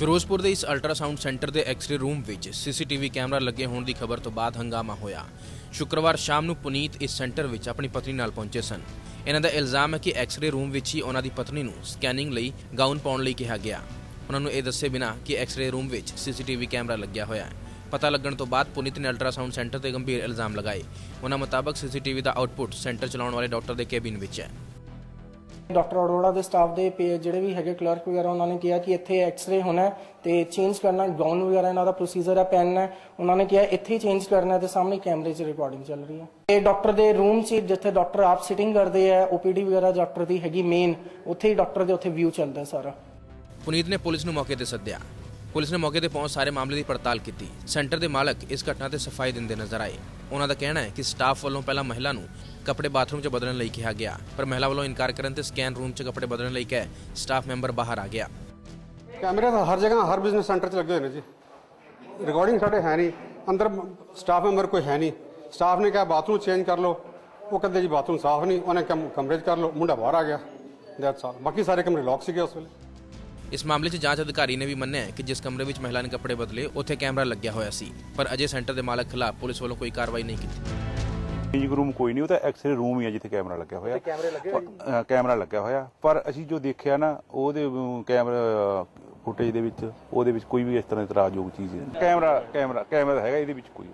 ਫਿਰੋਜ਼ਪੁਰ ਦੇ ਇਸ ultrasound centre ਦੇ ਐਕਸ-ਰੇ ਰੂਮ ਵਿੱਚ ਸੀਸੀਟੀਵੀ ਕੈਮਰਾ ਲੱਗੇ ਹੋਣ ਦੀ ਖਬਰ ਤੋਂ ਬਾਅਦ ਹੰਗਾਮਾ ਹੋਇਆ। ਸ਼ੁੱਕਰਵਾਰ ਸ਼ਾਮ ਨੂੰ ਪੁਨੀਤ ਇਸ ਸੈਂਟਰ ਵਿੱਚ ਆਪਣੀ ਪਤਨੀ ਨਾਲ ਪਹੁੰਚੇ ਸਨ। ਇਹਨਾਂ ਦਾ ਇਲਜ਼ਾਮ ਹੈ ਕਿ ਐਕਸ-ਰੇ ਰੂਮ ਵਿੱਚ ਹੀ ਉਹਨਾਂ ਦੀ ਪਤਨੀ ਨੂੰ ਸਕੈਨਿੰਗ ਲਈ ਗਾਊਨ ਪਾਉਣ ਲਈ ਕਿਹਾ ਗਿਆ। ਉਹਨਾਂ ਨੂੰ ਇਹ ਦੱਸੇ ਬਿਨਾਂ ਕਿ ਐਕਸ-ਰੇ ਰੂਮ ਵਿੱਚ ਸੀਸੀਟੀਵੀ ਕੈਮਰਾ ਲੱਗਿਆ ਹੋਇਆ ਹੈ। ਪਤਾ ਲੱਗਣ ਤੋਂ ਬਾਅਦ ਪੁਨੀਤ ਨੇ ਅਲਟਰਾਸਾਊਂਡ ਸੈਂਟਰ ਤੇ ਗੰਭੀਰ ਇਲਜ਼ਾਮ ਲਗਾਏ। ਉਹਨਾਂ ਮੁਤਾਬਕ ਸੀਸੀਟੀਵੀ ਦਾ ਆਊਟਪੁੱਟ ਸੈਂਟਰ ਚਲਾਉਣ ਵਾਲੇ ਡਾਕਟਰ ਦੇ ਕੈਬਿਨ ਵਿੱਚ ਹੈ। ਡਾਕਟਰ ਅਰੋੜਾ ਦੇ ਸਟਾਫ ਦੇ ਜਿਹੜੇ ਵੀ ਹੈਗੇ ਕਲਰਕ ਵਗੈਰਾ, ਉਹਨਾਂ ਨੇ ਕਿਹਾ ਕਿ ਇੱਥੇ ਐਕਸ-ਰੇ ਹੋਣਾ ਤੇ ਚੇਂਜ ਕਰਨਾ ਗਾਊਨ ਵਗੈਰਾ ਇਹਨਾਂ ਦਾ ਪ੍ਰੋਸੀਜਰ ਹੈ ਪੈਨ ਹੈ। ਉਹਨਾਂ ਨੇ ਕਿਹਾ ਇੱਥੇ ਹੀ ਚੇਂਜ ਕਰਨਾ ਤੇ ਸਾਹਮਣੇ ਕੈਮਰੇ 'ਚ ਰਿਕਾਰਡਿੰਗ ਚੱਲ ਰਹੀ ਹੈ। ਇਹ ਡਾਕਟਰ ਦੇ ਰੂਮ 'ਚ ਜਿੱਥੇ ਡਾਕਟਰ ਆਪ ਸਿਟਿੰਗ ਕਰਦੇ ਆ ਓਪੀਡੀ ਵਗੈਰਾ ਡਾਕਟਰ ਦੀ ਹੈਗੀ ਮੇਨ ਉੱਥੇ ਹੀ ਡਾਕਟਰ ਦੇ ਉੱਥੇ ਵਿਊ ਚੱਲਦਾ ਸਾਰਾ। ਪੁਨੀਤ ਨੇ ਪੁਲਿਸ ਨੂੰ ਮੌਕੇ ਤੇ ਸੱਦਿਆ। ਪੁਲਿਸ ਨੇ ਮੌਕੇ ਤੇ ਪਹੁੰਚ ਸਾਰੇ ਮਾਮਲੇ ਦੀ ਪੜਤਾਲ ਕੀਤੀ। ਸੈਂਟਰ ਦੇ ਮਾਲਕ ਇਸ ਘਟਨਾ ਤੇ ਸਫ਼ਾਈ ਦਿੰਦੇ ਨਜ਼ਰ ਆਏ। ਉਹਨਾਂ ਦਾ ਕਹਿਣਾ ਹੈ ਕਿ ਸਟਾਫ ਵੱਲੋਂ ਪਹਿਲਾਂ ਮਹਿਲਾ ਨੂੰ ਕੱਪੜੇ ਬਾਥਰੂਮ 'ਚ ਬਦਲਣ ਲਈ ਕਿਹਾ ਗਿਆ, ਪਰ ਮਹਿਲਾ ਵੱਲੋਂ ਇਨਕਾਰ ਕਰਨ ਤੇ ਸਕੈਨ ਰੂਮ 'ਚ ਕੱਪੜੇ ਬਦਲਣ ਲਈ ਕਹਿ ਸਟਾਫ ਮੈਂਬਰ ਬਾਹਰ ਆ ਗਿਆ। ਕੈਮਰੇ ਤਾਂ ਹਰ ਜਗ੍ਹਾ, ਹਰ ਬਿਜ਼ਨਸ ਸੈਂਟਰ 'ਚ ਲੱਗੇ ਹੋਏ ਨੇ ਜੀ। ਰਿਕਾਰਡਿੰਗ ਸਾਡੇ ਹੈ ਨਹੀਂ। ਅੰਦਰ ਸਟਾਫ ਮੈਂਬਰ ਕੋਈ ਹੈ ਨਹੀਂ। ਸਟਾਫ ਨੇ ਕਿਹਾ ਬਾਥਰੂਮ ਚੇਂਜ ਕਰ ਲਓ। ਉਹ ਕਹਿੰਦੇ ਜੀ ਬਾਥਰੂਮ ਸਾਫ਼ ਨਹੀਂ। ਉਹਨੇ ਕਮਰੇ 'ਚ ਕਰ ਲਓ। ਮੁੰਡਾ ਬਾਹਰ ਆ ਗਿਆ। ਦੈਟਸ ਆਲ ਬਾਕੀ ਸਾਰੇ ਕਮਰੇ ਲੌਕ ਸੀਗੇ ਉਸ ਵੇਲੇ। ਇਸ ਮਾਮਲੇ 'ਚ ਜਾਂਚ ਅਧਿਕਾਰੀ ਨੇ ਵੀ ਮੰਨਿਆ ਕਿ ਜਿਸ ਕਮਰੇ ਵਿੱਚ ਮਹਿਲਾ ਨੇ ਕੱਪੜੇ ਬਦਲੇ ਉੱਥੇ ਕੈਮਰਾ ਲੱਗਿਆ ਹੋਇਆ ਸੀ ਪਰ ਅਜੇ ਸੈਂਟਰ ਦੇ ਮਾਲਕ ਖਿਲਾਫ ਪੁਲਿਸ ਵੱਲੋਂ ਕੋਈ ਕਾਰਵਾਈ ਨਹੀਂ ਕੀਤੀ। ਮੀਟਿੰਗ ਰੂਮ ਕੋਈ ਨਹੀਂ ਉਹ ਤਾਂ ਐਕਸ-ਰੇ ਰੂਮ ਹੀ ਹੈ ਜਿੱਥੇ ਕੈਮਰਾ ਲੱਗਿਆ ਹੋਇਆ। ਕੈਮਰੇ ਲੱਗੇ ਕੈਮਰਾ ਲੱਗਿਆ ਹੋਇਆ। ਪਰ ਅਸੀਂ ਜੋ ਦੇਖਿਆ ਨਾ ਉਹਦੇ ਕੈਮਰਾ ਫੁਟੇਜ ਦੇ ਵਿੱਚ ਉਹਦੇ ਵਿੱਚ ਕੋਈ ਵੀ ਇਸ ਤਰ੍ਹਾਂ ਇਤਰਾਜ਼ਯੋਗ ਚੀਜ਼ ਨਹੀਂ। ਕੈਮਰਾ ਕੈਮਰਾ ਕੈਮਰਾ ਹੈਗਾ ਇਹਦੇ ਵਿੱਚ ਕੋਈ।